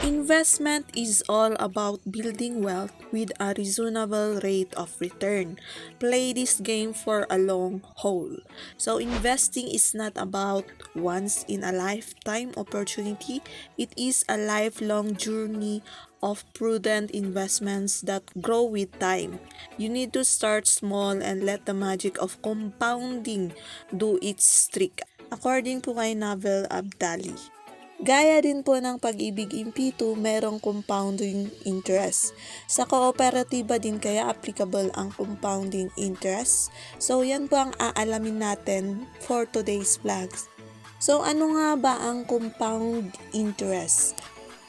Investment is all about building wealth with a reasonable rate of return. Play this game for a long haul. So investing is not about once in a lifetime opportunity. It is a lifelong journey of prudent investments that grow with time. You need to start small and let the magic of compounding do its trick. According po kay Navel Abdali. Gaya din po ng pag-ibig impitu, merong compounding interest. Sa kooperatiba din kaya applicable ang compounding interest. So yan po ang aalamin natin for today's vlogs. So ano nga ba ang compound interest?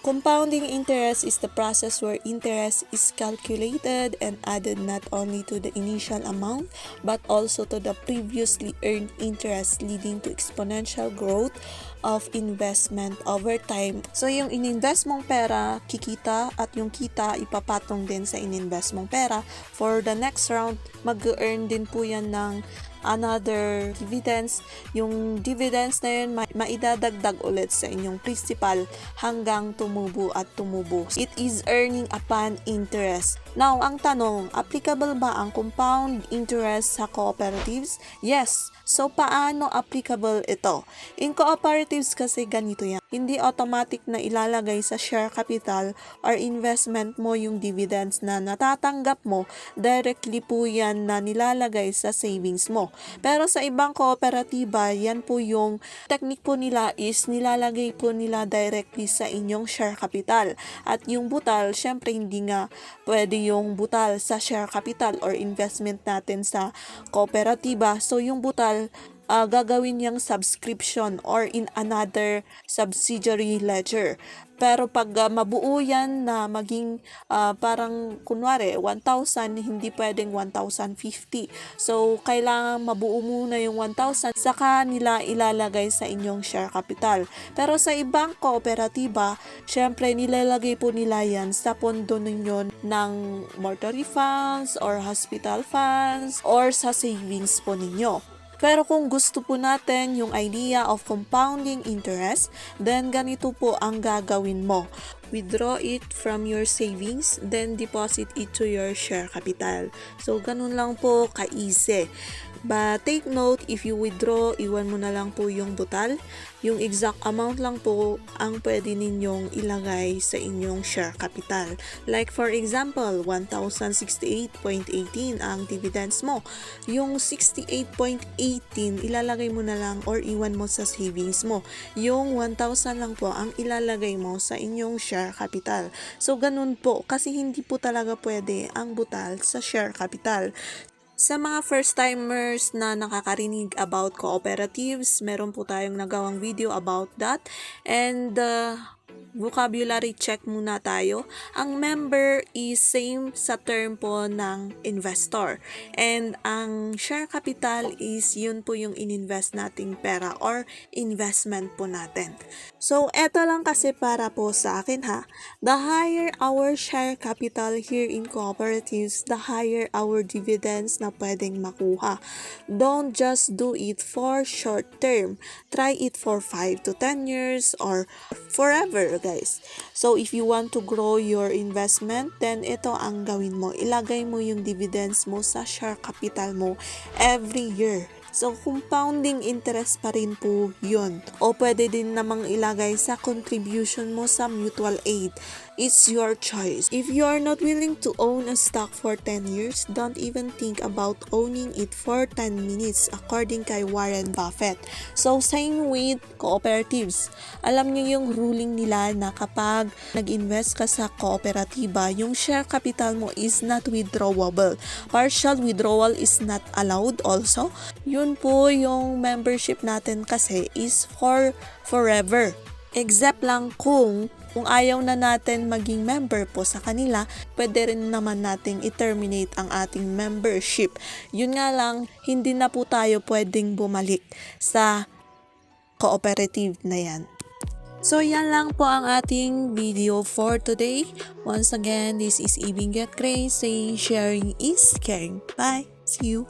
Compounding interest is the process where interest is calculated and added not only to the initial amount but also to the previously earned interest leading to exponential growth of investment over time. So yung ininvest mong pera, kikita at yung kita ipapatong din sa ininvest mong pera. For the next round, mag-earn din po yan ng another dividends. Yung dividends na yun, ma- maidadagdag ulit sa inyong principal hanggang tumubo at tumubo. It is earning upon interest. Now, ang tanong, applicable ba ang compound interest sa cooperatives? Yes. So, paano applicable ito? In cooperatives kasi ganito yan. Hindi automatic na ilalagay sa share capital or investment mo yung dividends na natatanggap mo. Directly po yan na nilalagay sa savings mo. Pero sa ibang kooperatiba, yan po yung technique po nila is nilalagay po nila directly sa inyong share capital. At yung butal, syempre hindi nga pwede yung butal sa share capital or investment natin sa kooperatiba. So yung butal, uh, gagawin niyang subscription or in another subsidiary ledger. Pero pag uh, mabuo yan na maging uh, parang kunwari 1,000, hindi pwedeng 1,050. So, kailangan mabuo muna yung 1,000 saka nila ilalagay sa inyong share capital. Pero sa ibang kooperatiba, syempre nilalagay po nila yan sa pondo ninyo ng mortuary funds or hospital funds or sa savings po ninyo. Pero kung gusto po natin yung idea of compounding interest, then ganito po ang gagawin mo. Withdraw it from your savings, then deposit it to your share capital. So, ganun lang po ka-easy. But take note, if you withdraw, iwan mo na lang po yung butal. Yung exact amount lang po ang pwede ninyong ilagay sa inyong share capital. Like for example, 1,068.18 ang dividends mo. Yung 68.18 ilalagay mo na lang or iwan mo sa savings mo. Yung 1,000 lang po ang ilalagay mo sa inyong share capital. So ganun po kasi hindi po talaga pwede ang butal sa share capital. Sa mga first-timers na nakakarinig about cooperatives, meron po tayong nagawang video about that. And uh, vocabulary check muna tayo. Ang member is same sa term po ng investor. And ang share capital is yun po yung ininvest nating pera or investment po natin. So, eto lang kasi para po sa akin ha. The higher our share capital here in cooperatives, the higher our dividends na pwedeng makuha. Don't just do it for short term. Try it for 5 to 10 years or forever guys. So, if you want to grow your investment, then ito ang gawin mo. Ilagay mo yung dividends mo sa share capital mo every year. So, compounding interest pa rin po yun. O pwede din namang ilagay sa contribution mo sa mutual aid. It's your choice. If you are not willing to own a stock for 10 years, don't even think about owning it for 10 minutes according kay Warren Buffett. So, same with cooperatives. Alam niyo yung ruling nila na kapag nag-invest ka sa kooperatiba, yung share capital mo is not withdrawable. Partial withdrawal is not allowed also. Yun po yung membership natin kasi is for forever. Except lang kung kung ayaw na natin maging member po sa kanila, pwede rin naman nating i-terminate ang ating membership. Yun nga lang, hindi na po tayo pwedeng bumalik sa cooperative na yan. So, yan lang po ang ating video for today. Once again, this is Ibing Get Grace saying sharing is caring. Bye! See you!